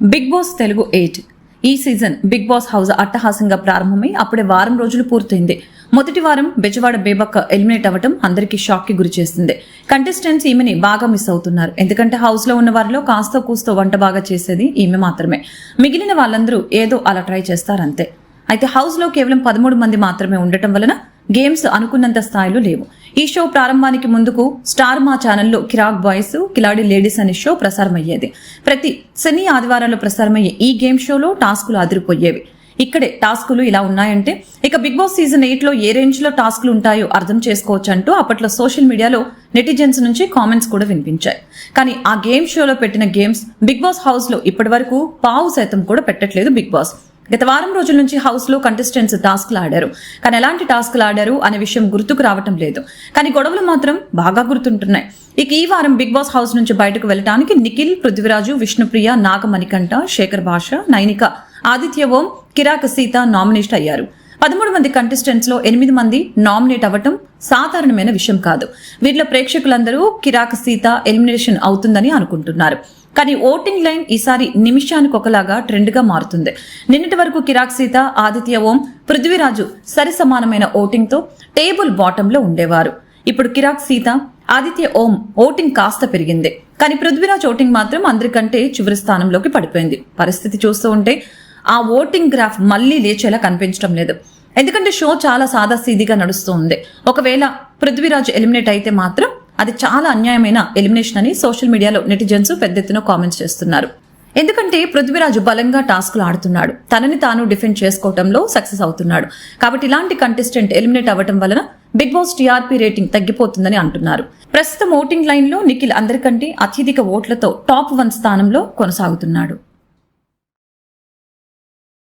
Bigg Boss Telugu eight. ఈ season Bigg Boss house అట్టహాసంగా ప్రారంభమై అప్పుడే వారం రోజులు పూర్తయింది. మొదటి వారం బెజవాడ బేబక్క ఎలిమినేట్ అవ్వటం అందరికీ షాక్కి గురి చేస్తుంది కంటెస్టెంట్స్ ఈమెని బాగా మిస్ అవుతున్నారు. ఎందుకంటే హౌస్లో ఉన్న వారిలో కాస్త కూస్తో వంట బాగా చేసేది ఈమె మాత్రమే. మిగిలిన వాళ్ళందరూ ఏదో అలా ట్రై చేస్తారంతే. అయితే హౌస్లో కేవలం పదమూడు మంది మాత్రమే ఉండటం వలన గేమ్స్ అనుకున్నంత స్థాయిలో లేవు. ఈ షో ప్రారంభానికి ముందుకు స్టార్ మా ఛానల్లో కిరాక్ బాయ్స్ కిలాడి లేడీస్ అనే షో ప్రసారమయ్యేది. ప్రతి శని ఆదివారాల్లో ప్రసారమయ్యే ఈ గేమ్ షోలో టాస్కులు అదిరిపోయేవి. ఇక్కడే టాస్కులు ఇలా ఉన్నాయంటే ఇక బిగ్ బాస్ సీజన్ ఎయిట్లో ఏ రేంజ్లో టాస్కులు ఉంటాయో అర్థం చేసుకోవచ్చు అంటూ అప్పట్లో సోషల్ మీడియాలో నెటిజన్స్ నుంచి కామెంట్స్ కూడా వినిపించాయి. కానీ ఆ గేమ్ షోలో పెట్టిన గేమ్స్ బిగ్ బాస్ హౌస్లో ఇప్పటి వరకు పావు శాతం కూడా పెట్టట్లేదు బిగ్ బాస్. గత వారం రోజుల నుంచి హౌస్లో కంటెస్టెంట్స్ టాస్క్లు ఆడారు. కానీ ఎలాంటి టాస్క్లు ఆడారు అనే విషయం గుర్తుకు రావటం లేదు. కానీ గొడవలు మాత్రం బాగా గుర్తుంటున్నాయి. ఇక ఈ వారం బిగ్ బాస్ హౌస్ నుంచి బయటకు వెళ్ళడానికి నిఖిల్ పృథ్వీరాజు విష్ణుప్రియ నాగమణికంఠ శేఖర్ భాష నైనిక ఆదిత్య ఓం కిరాక సీత నామినేట్ అయ్యారు. పదమూడు మంది కంటెస్టెంట్స్లో ఎనిమిది మంది నామినేట్ అవ్వటం సాధారణమైన విషయం కాదు. వీరిలో ప్రేక్షకులందరూ కిరాక సీత ఎలిమినేషన్ అవుతుందని అనుకుంటున్నారు. కానీ ఓటింగ్ లైన్ ఈసారి నిమిషానికి ఒకలాగా ట్రెండ్గా మారుతుంది. నిన్నటి వరకు కిరాక్ సీత ఆదిత్య ఓం పృథ్వీరాజు సరి సమానమైన ఓటింగ్తో టేబుల్ బాటంలో లో ఉండేవారు. ఇప్పుడు కిరాక్ సీత ఆదిత్య ఓం ఓటింగ్ కాస్త పెరిగింది. కానీ పృథ్వీరాజ్ ఓటింగ్ మాత్రం అందరికంటే చివరి స్థానంలోకి పడిపోయింది. పరిస్థితి చూస్తూ ఉంటే ఆ ఓటింగ్ గ్రాఫ్ మళ్ళీ లేచేలా కనిపించడం లేదు. ఎందుకంటే షో చాలా సాదాసీదిగా నడుస్తూ ఉంది ఒకవేళ పృథ్వీరాజ్ ఎలిమినేట్ అయితే మాత్రం అది చాలా అన్యాయమైన ఎలిమినేషన్ అని సోషల్ మీడియాలో నెటిజన్స్ పెద్ద ఎత్తున కామెంట్స్ చేస్తున్నారు. ఎందుకంటే పృథ్వీరాజు బలంగా టాస్క్లు ఆడుతున్నాడు. తనని తాను డిఫెండ్ చేసుకోవడంలో సక్సెస్ అవుతున్నాడు. కాబట్టి ఇలాంటి కంటెస్టెంట్ ఎలిమినేట్ అవ్వడం వలన బిగ్ బాస్ టీఆర్పీ రేటింగ్ తగ్గిపోతుందని అంటున్నారు. ప్రస్తుతం ఓటింగ్ లైన్లో నిఖిల్ అందరికంటే అత్యధిక ఓట్లతో టాప్ వన్ స్థానంలో కొనసాగుతున్నాడు.